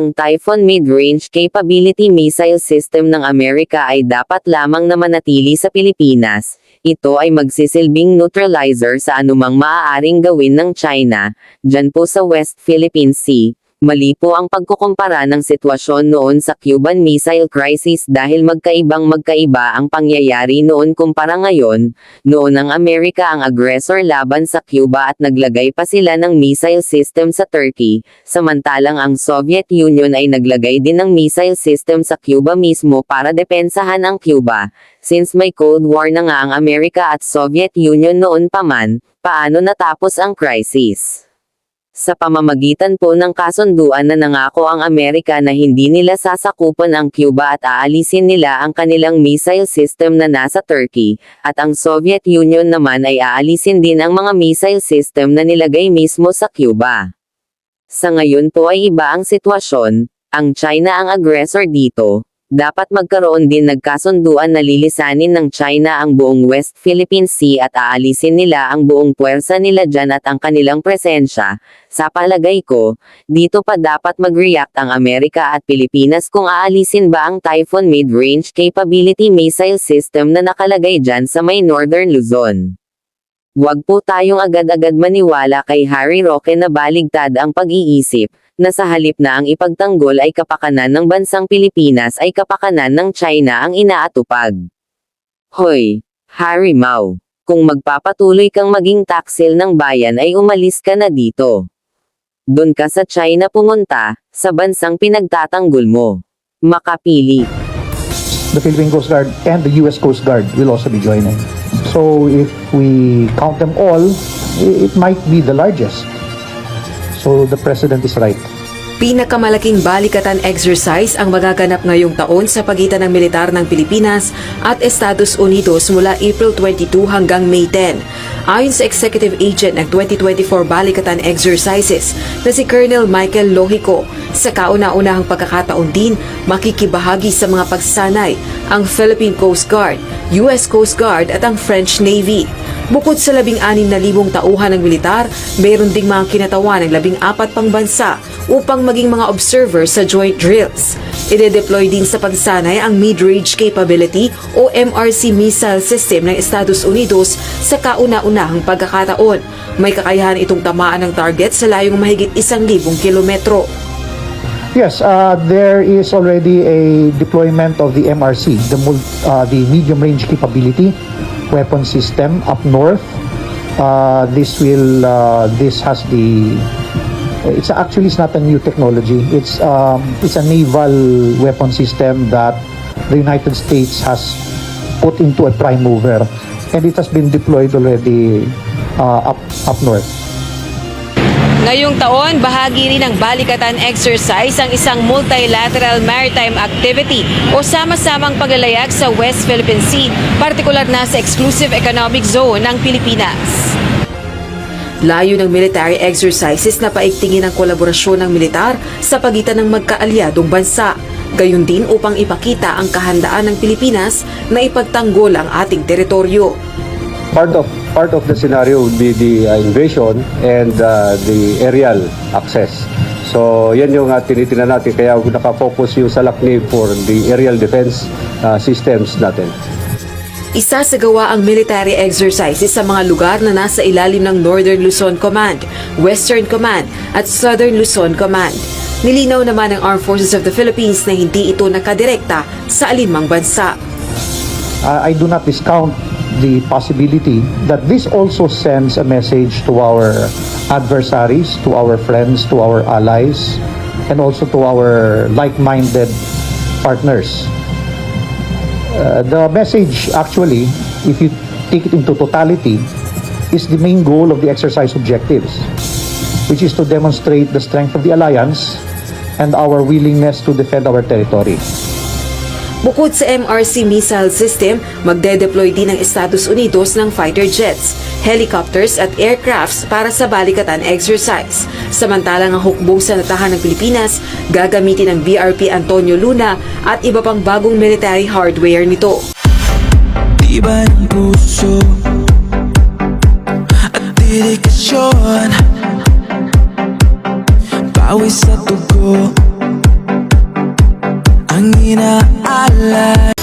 Ang Typhoon Mid-Range Capability Missile System ng Amerika ay dapat lamang na manatili sa Pilipinas. Ito ay magsisilbing neutralizer sa anumang maaaring gawin ng China, dyan po sa West Philippine Sea. Mali po ang pagkukumpara ng sitwasyon noon sa Cuban Missile Crisis dahil magkaibang magkaiba ang pangyayari noon kumpara ngayon. Noon ang Amerika ang aggressor laban sa Cuba at naglagay pa sila ng missile system sa Turkey, samantalang ang Soviet Union ay naglagay din ng missile system sa Cuba mismo para depensahan ang Cuba. Since may Cold War na nga ang Amerika at Soviet Union noon pa man, paano natapos ang crisis? Sa pamamagitan po ng kasunduan na nangako ang Amerika na hindi nila sasakupan ang Cuba at aalisin nila ang kanilang missile system na nasa Turkey, at ang Soviet Union naman ay aalisin din ang mga missile system na nilagay mismo sa Cuba. Sa ngayon po ay iba ang sitwasyon, ang China ang aggressor dito, dapat magkaroon din nagkasunduan na lilisanin ng China ang buong West Philippine Sea at aalisin nila ang buong puwersa nila dyan at ang kanilang presensya. Sa palagay ko, dito pa dapat mag-react ang Amerika at Pilipinas kung aalisin ba ang Typhoon Mid-Range Capability Missile System na nakalagay dyan sa may Northern Luzon. Huwag po tayong agad-agad maniwala kay Harry Roque na baligtad ang pag-iisip, na sa halip na ang ipagtanggol ay kapakanan ng bansang Pilipinas ay kapakanan ng China ang inaatupag. Hoy, Harry Mau, kung magpapatuloy kang maging taksil ng bayan ay umalis ka na dito. Doon ka sa China pumunta, sa bansang pinagtatanggol mo. Makapili. the Philippine Coast Guard and the U.S. Coast Guard will also be joining. So if we count them all, it might be the largest. So the president is right. Pinakamalaking balikatan exercise ang magaganap ngayong taon sa pagitan ng militar ng Pilipinas at Estados Unidos mula April 22 hanggang May 10. Ayon sa Executive Agent ng 2024 Balikatan Exercises na si Colonel Michael Lohico, sa kauna-unahang pagkakataon din makikibahagi sa mga pagsanay ang Philippine Coast Guard, US Coast Guard at ang French Navy. Bukod sa labing anim na libong tauhan ng militar, mayroon ding mga kinatawan ng labing apat pang bansa upang maging mga observer sa joint drills. Ide-deploy din sa pagsanay ang Mid-Range Capability o MRC missile system ng Estados Unidos sa kauna-unahang pagkakataon. May kakayahan itong tamaan ng target sa layong mahigit isang libong kilometro. Yes, uh, there is already a deployment of the MRC, the, uh, the medium range capability weapon system up north. Uh, this will, uh, this has the, it's actually it's not a new technology. It's, um, it's a naval weapon system that the United States has put into a prime mover, and it has been deployed already uh, up up north. Ngayong taon, bahagi rin ng balikatan exercise ang isang multilateral maritime activity o sama-samang paglalayag sa West Philippine Sea, partikular na sa exclusive economic zone ng Pilipinas. Layo ng military exercises na paigtingin ang kolaborasyon ng militar sa pagitan ng magkaalyadong bansa. Gayon din upang ipakita ang kahandaan ng Pilipinas na ipagtanggol ang ating teritoryo. part of part of the scenario would be the uh, invasion and uh, the aerial access. So yan yung uh, tinitingnan natin kaya nakafocus yung sa LACNIV for the aerial defense uh, systems natin. Isa sa gawa ang military exercises sa mga lugar na nasa ilalim ng Northern Luzon Command, Western Command at Southern Luzon Command. Nilinaw naman ng Armed Forces of the Philippines na hindi ito nakadirekta sa alinmang bansa. uh, I do not discount the possibility that this also sends a message to our adversaries, to our friends, to our allies, and also to our like-minded partners. Uh, the message actually, if you take it into totality, is the main goal of the exercise objectives, which is to demonstrate the strength of the alliance and our willingness to defend our territory. Bukod sa MRC missile system, magde-deploy din ng Estados Unidos ng fighter jets, helicopters at aircrafts para sa balikatan exercise. Samantalang ang hukbong sa natahan ng Pilipinas, gagamitin ng BRP Antonio Luna at iba pang bagong military hardware nito. Iba ng sa tugo ang my life.